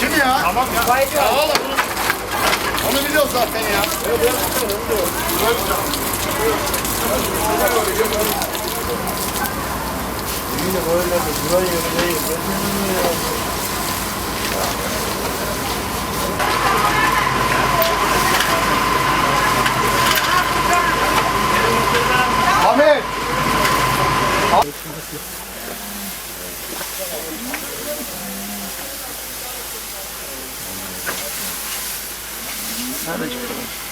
Kim ya? Tamam ya. Oğlum. Onu biliyoruz zaten ya. 아멘. 사는 집